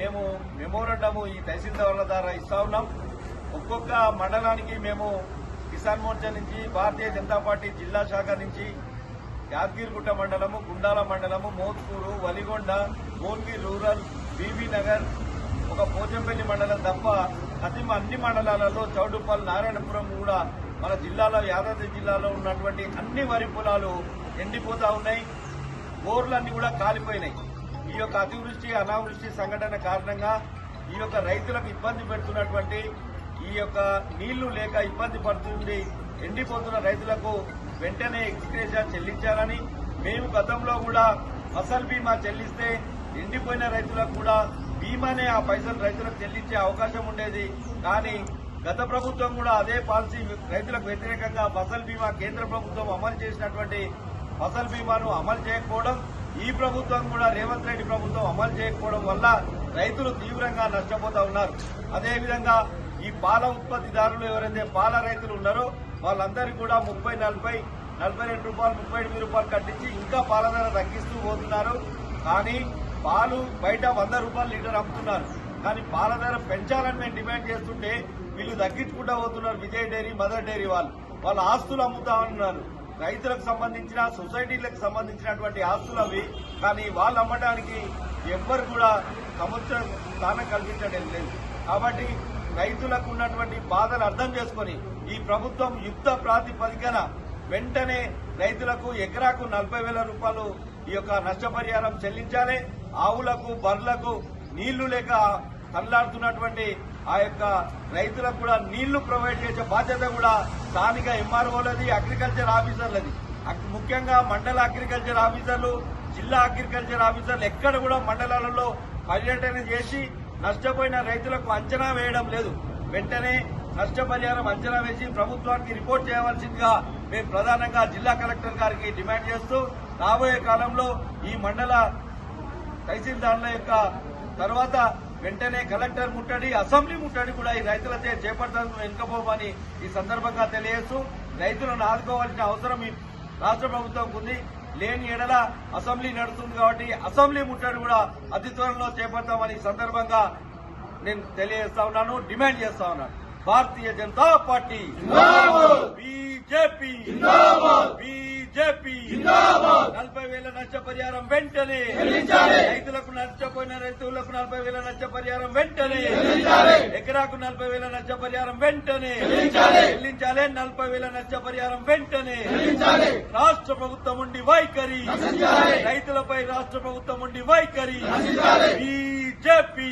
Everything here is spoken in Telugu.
మేము మెమోరండము ఈ తహసీల్దారుల ద్వారా ఇస్తా ఉన్నాం. ఒక్కొక్క మండలానికి మేము కిసాన్ మోర్చా నుంచి భారతీయ జనతా పార్టీ జిల్లా శాఖ నుంచి యాదగిరిగుట్ట మండలము గుండాల మండలము మోత్కూరు వలిగొండ మోన్గి రూరల్ బీబీ నగర్ ఒక పోచంపల్లి మండలం తప్ప అతి అన్ని మండలాలలో చౌడుపల్లి నారాయణపురం కూడా మన జిల్లాలో యాదాద్రి జిల్లాలో ఉన్నటువంటి అన్ని వరి పొలాలు ఎండిపోతా ఉన్నాయి. బోర్లన్నీ కూడా కాలిపోయినాయి. ఈ యొక్క అతివృష్టి అనావృష్టి సంఘటన కారణంగా ఈ యొక్క రైతులకు ఇబ్బంది పెడుతున్నటువంటి ఈ యొక్క నీళ్ళు లేక ఇబ్బంది పడుతుంది ఎండిపోతున్న రైతులకు వెంటనే ఎక్స్గ్రేషియా చెల్లించాలని మేము గతంలో కూడా ఫసల్ బీమా చెల్లిస్తే ఎండిపోయిన రైతులకు కూడా బీమానే ఆ పైసలు రైతులకు చెల్లించే అవకాశం ఉండేది. కానీ గత ప్రభుత్వం కూడా అదే పాలసీ రైతులకు వ్యతిరేకంగా ఫసల్ బీమా కేంద్ర ప్రభుత్వం అమలు చేసినటువంటి ఫసల్ బీమాను అమలు చేయకపోవడం ఈ ప్రభుత్వం కూడా రేవంత్ రెడ్డి ప్రభుత్వం అమలు చేయకపోవడం వల్ల రైతులు తీవ్రంగా నష్టపోతా ఉన్నారు. అదేవిధంగా ఈ పాల ఉత్పత్తిదారులు ఎవరైతే పాల రైతులు ఉన్నారో వాళ్ళందరికీ కూడా ముప్పై నలభై నలభై రెండు రూపాయలు ముప్పై ఎనిమిది రూపాయలు కట్టించి ఇంకా పాల ధర తగ్గిస్తూ పోతున్నారు. కానీ పాలు బయట వంద రూపాయలు లీటర్ అమ్ముతున్నారు. కానీ పాల ధర పెంచాలని మేము డిమాండ్ చేస్తుంటే వీళ్ళు తగ్గించుకుంటా పోతున్నారు విజయ్ డైరీ మదర్ డైరీ వాళ్ళు. వాళ్ళ ఆస్తులు అమ్ముతా ఉన్నారు. రైతులకు సంబంధించిన సొసైటీలకు సంబంధించినటువంటి ఆస్తులు అవి. కానీ వాళ్ళు అమ్మడానికి ఎవ్వరు కూడా సముద్ర స్థానం కల్పించడం లేదు. కాబట్టి రైతులకు ఉన్నటువంటి బాధలు అర్థం చేసుకొని ఈ ప్రభుత్వం యుద్ధ ప్రాతిపదికన వెంటనే రైతులకు ఎకరాకు నలభై వేల రూపాయలు ఈ యొక్క నష్టపరిహారం చెల్లించాలి. ఆవులకు బర్లకు నీళ్ళు లేక తల్లాడుతున్నటువంటి ఆ యొక్క రైతులకు కూడా నీళ్ళు ప్రొవైడ్ చేసే బాధ్యత కూడా స్థానిక ఎంఆర్ఓలది అగ్రికల్చర్ ఆఫీసర్లది. ముఖ్యంగా మండల అగ్రికల్చర్ ఆఫీసర్లు జిల్లా అగ్రికల్చర్ ఆఫీసర్లు ఎక్కడ కూడా మండలాలలో పర్యటన చేసి నష్టపోయిన రైతులకు అంచనా వేయడం లేదు. వెంటనే నష్టపరిహారం అంచనా వేసి ప్రభుత్వానికి రిపోర్ట్ చేయవలసిందిగా మేము ప్రధానంగా జిల్లా కలెక్టర్ గారికి డిమాండ్ చేస్తూ రాబోయే కాలంలో ఈ మండల తహసీల్దారుల యొక్క తర్వాత వెంటనే కలెక్టర్ ముట్టడి అసెంబ్లీ ముట్టడి కూడా ఈ రైతులచే చేపడతాను వెనుకపోమని ఈ సందర్భంగా తెలియజేస్తూ రైతులను ఆదుకోవాల్సిన అవసరం ఈ రాష్ట్ర ప్రభుత్వం ఉంది. లేని ఎడల అసెంబ్లీ నడుస్తుంది కాబట్టి అసెంబ్లీ ముట్టడి కూడా అతి త్వరలో చేపడతామని ఈ సందర్భంగా నేను తెలియజేస్తా ఉన్నాను డిమాండ్ చేస్తా ఉన్నాను. భారతీయ జనతా పార్టీ బీజేపీ నలభై వేల నష్టపరిహారం వెంటనే. రైతులకు నష్టపోయిన రైతులకు నలభై వేల నష్టపరిహారం వెంటనే. ఎకరాకు నలభై వేల నష్టపరిహారం వెంటనే. చెల్లించాలి. నలభై వేల నష్టపరిహారం వెంటనే. రాష్ట్ర ప్రభుత్వం ఉండి వైఖరి. రైతులపై రాష్ట్ర ప్రభుత్వం ఉండి వైఖరి. బీజేపీ.